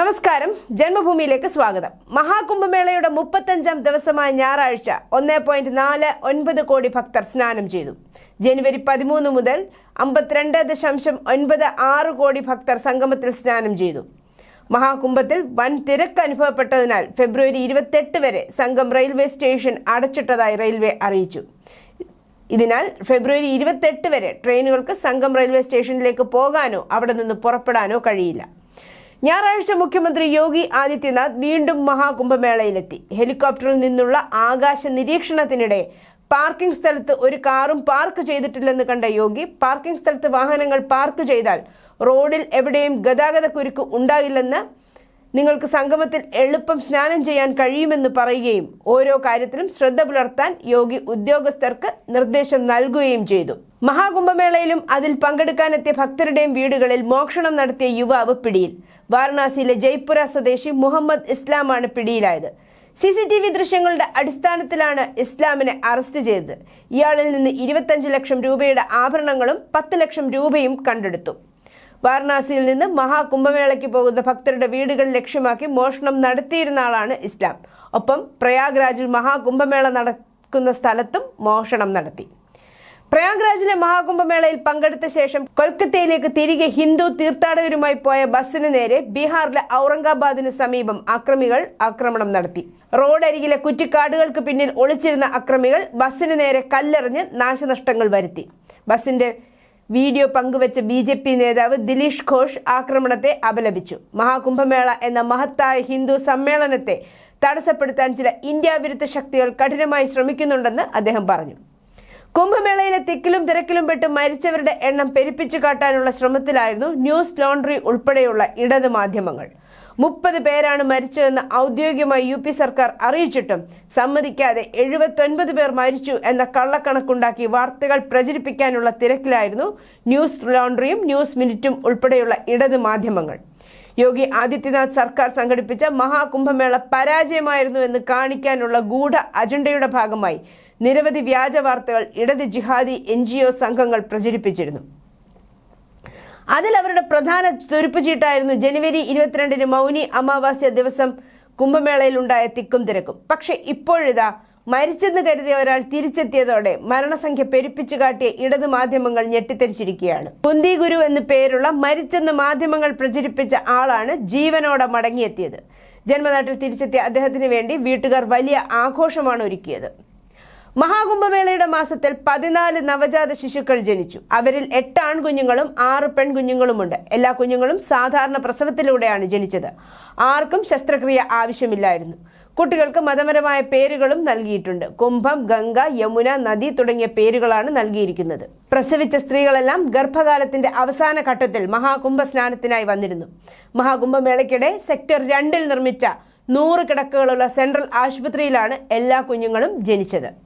നമസ്കാരം. ജന്മഭൂമിയിലേക്ക് സ്വാഗതം. മഹാകുംഭമേളയുടെ മുപ്പത്തഞ്ചാം ദിവസമായ ഞായറാഴ്ച ഒന്നേ പോയിന്റ് നാല് ഒൻപത് കോടി ഭക്തർ സ്നാനം ചെയ്തു. ജനുവരി പതിമൂന്ന് മുതൽ അമ്പത്തിരണ്ട് ദശാംശം ഒൻപത് ആറ് കോടി ഭക്തർ സംഗമത്തിൽ സ്നാനം ചെയ്തു. മഹാകുംഭത്തിൽ വൻ തിരക്ക് അനുഭവപ്പെട്ടതിനാൽ ഫെബ്രുവരി ഇരുപത്തെട്ട് വരെ സംഘം റെയിൽവേ സ്റ്റേഷൻ അടച്ചിട്ടതായി റെയിൽവേ അറിയിച്ചു. ഇതിനാൽ ഫെബ്രുവരി ഇരുപത്തെട്ട് വരെ ട്രെയിനുകൾക്ക് സംഘം റെയിൽവേ സ്റ്റേഷനിലേക്ക് പോകാനോ അവിടെ നിന്ന് പുറപ്പെടാനോ കഴിയില്ല. ഞായറാഴ്ച മുഖ്യമന്ത്രി യോഗി ആദിത്യനാഥ് വീണ്ടും മഹാകുംഭമേളയിലെത്തി. ഹെലികോപ്റ്ററിൽ നിന്നുള്ള ആകാശ നിരീക്ഷണത്തിനിടെ പാർക്കിംഗ് സ്ഥലത്ത് ഒരു കാറും പാർക്ക് ചെയ്തിട്ടില്ലെന്ന് കണ്ട യോഗി പാർക്കിംഗ് സ്ഥലത്ത് വാഹനങ്ങൾ പാർക്ക് ചെയ്താൽ റോഡിൽ എവിടെയും ഗതാഗത കുരുക്ക് ഉണ്ടാകില്ലെന്ന് നിങ്ങൾക്ക് സംഗമത്തിൽ എളുപ്പം സ്നാനം ചെയ്യാൻ കഴിയുമെന്ന് പറയുകയും ഓരോ കാര്യത്തിലും ശ്രദ്ധ പുലർത്താൻ യോഗി ഉദ്യോഗസ്ഥർക്ക് നിർദ്ദേശം നൽകുകയും ചെയ്തു. മഹാകുംഭമേളയിലും അതിൽ പങ്കെടുക്കാനെത്തിയ ഭക്തരുടെയും വീടുകളിൽ മോക്ഷണം നടത്തിയ യുവാവ് പിടിയിൽ. വാരണാസിയിലെ ജയ്പുര സ്വദേശി മുഹമ്മദ് ഇസ്ലാമാണ് പിടിയിലായത്. സി സി ടി വി ദൃശ്യങ്ങളുടെ അടിസ്ഥാനത്തിലാണ് ഇസ്ലാമിനെ അറസ്റ്റ് ചെയ്തത്. ഇയാളിൽ നിന്ന് ഇരുപത്തഞ്ച് ലക്ഷം രൂപയുടെ ആഭരണങ്ങളും പത്ത് ലക്ഷം രൂപയും കണ്ടെടുത്തു. വാരണാസിയിൽ നിന്ന് മഹാകുംഭമേളയ്ക്ക് പോകുന്ന ഭക്തരുടെ വീടുകൾ ലക്ഷ്യമാക്കി മോഷണം നടത്തിയിരുന്ന ആളാണ് ഇസ്ലാം. ഒപ്പം പ്രയാഗ്രാജിൽ മഹാകുംഭമേള നടക്കുന്ന സ്ഥലത്തും മോഷണം നടത്തി. പ്രയാഗ്രാജിലെ മഹാകുംഭമേളയിൽ പങ്കെടുത്ത ശേഷം കൊൽക്കത്തയിലേക്ക് തിരികെ ഹിന്ദു തീർത്ഥാടകരുമായി പോയ ബസ്സിന് നേരെ ബീഹാറിലെ ഔറംഗാബാദിന് സമീപം അക്രമികൾ ആക്രമണം നടത്തി. റോഡരികിലെ കുറ്റിക്കാടുകൾക്ക് പിന്നിൽ ഒളിച്ചിരുന്ന അക്രമികൾ ബസ്സിന് നേരെ കല്ലെറിഞ്ഞ് നാശനഷ്ടങ്ങൾ വരുത്തി. ബസിന്റെ വീഡിയോ പങ്കുവച്ച ബി ജെ പി നേതാവ് ദിലീഷ് ഘോഷ് ആക്രമണത്തെ അപലപിച്ചു. മഹാകുംഭമേള എന്ന മഹത്തായ ഹിന്ദു സമ്മേളനത്തെ തടസ്സപ്പെടുത്താൻ ചില ഇന്ത്യ വിരുദ്ധ ശക്തികൾ കഠിനമായി ശ്രമിക്കുന്നുണ്ടെന്ന് അദ്ദേഹം പറഞ്ഞു. കുംഭമേളയിലെ തിക്കിലും തിരക്കിലും പെട്ട് മരിച്ചവരുടെ എണ്ണം പെരുപ്പിച്ചു കാട്ടാനുള്ള ശ്രമത്തിലായിരുന്നു ന്യൂസ് ലോണ്ടറി ഉൾപ്പെടെയുള്ള ഇടത് മാധ്യമങ്ങൾ. മുപ്പത് പേരാണ് മരിച്ചതെന്ന് ഔദ്യോഗികമായി യു പി സർക്കാർ അറിയിച്ചിട്ടും സമ്മതിക്കാതെ എഴുപത്തൊൻപത് പേർ മരിച്ചു എന്ന കള്ളക്കണക്കുണ്ടാക്കി വാർത്തകൾ പ്രചരിപ്പിക്കാനുള്ള തിരക്കിലായിരുന്നു ന്യൂസ് ലോണ്ടറിയും ന്യൂസ് മിനിറ്റും ഉൾപ്പെടെയുള്ള ഇടത് മാധ്യമങ്ങൾ. യോഗി ആദിത്യനാഥ് സർക്കാർ സംഘടിപ്പിച്ച മഹാകുംഭമേള പരാജയമായിരുന്നു എന്ന് കാണിക്കാനുള്ള ഗൂഢ അജണ്ടയുടെ ഭാഗമായി നിരവധി വ്യാജ വാർത്തകൾ ഇടത് ജിഹാദി എൻ സംഘങ്ങൾ പ്രചരിപ്പിച്ചിരുന്നു. അതിൽ അവരുടെ പ്രധാന തുരുപ്പുചീട്ടായിരുന്നു ജനുവരി ഇരുപത്തിരണ്ടിന് മൗനി അമാവാസ്യ ദിവസം. കുംഭമേളയിൽ ഉണ്ടായ തിക്കും തിരക്കും. പക്ഷെ ഇപ്പോഴിതാ മരിച്ചെന്ന് കരുതിയ ഒരാൾ തിരിച്ചെത്തിയതോടെ മരണസംഖ്യ പെരുപ്പിച്ചു കാട്ടിയ ഇടത് മാധ്യമങ്ങൾ ഞെട്ടിത്തെരിച്ചിരിക്കുകയാണ്. കുന്തി ഗുരു എന്ന് പേരുള്ള മരിച്ചെന്ന് മാധ്യമങ്ങൾ പ്രചരിപ്പിച്ച ആളാണ് ജീവനോടെ മടങ്ങിയെത്തിയത്. ജന്മനാട്ടിൽ തിരിച്ചെത്തിയ അദ്ദേഹത്തിന് വേണ്ടി വീട്ടുകാർ വലിയ ആഘോഷമാണ് ഒരുക്കിയത്. മഹാകുംഭമേളയുടെ മാസത്തിൽ പതിനാല് നവജാത ശിശുക്കൾ ജനിച്ചു. അവരിൽ എട്ട് ആൺകുഞ്ഞുങ്ങളും ആറ് പെൺകുഞ്ഞുങ്ങളുമുണ്ട്. എല്ലാ കുഞ്ഞുങ്ങളും സാധാരണ പ്രസവത്തിലൂടെയാണ് ജനിച്ചത്. ആർക്കും ശസ്ത്രക്രിയ ആവശ്യമില്ലായിരുന്നു. കുട്ടികൾക്ക് മതപരമായ പേരുകളും നൽകിയിട്ടുണ്ട്. കുംഭം ഗംഗ യമുന നദി തുടങ്ങിയ പേരുകളാണ് നൽകിയിരിക്കുന്നത്. പ്രസവിച്ച സ്ത്രീകളെല്ലാം ഗർഭകാലത്തിന്റെ അവസാന ഘട്ടത്തിൽ മഹാകുംഭ സ്നാനത്തിനായി വന്നിരുന്നു. മഹാകുംഭമേളയ്ക്കിടെ സെക്ടർ രണ്ടിൽ നിർമ്മിച്ച നൂറ് കിടക്കുകളുള്ള സെൻട്രൽ ആശുപത്രിയിലാണ് എല്ലാ കുഞ്ഞുങ്ങളും ജനിച്ചത്.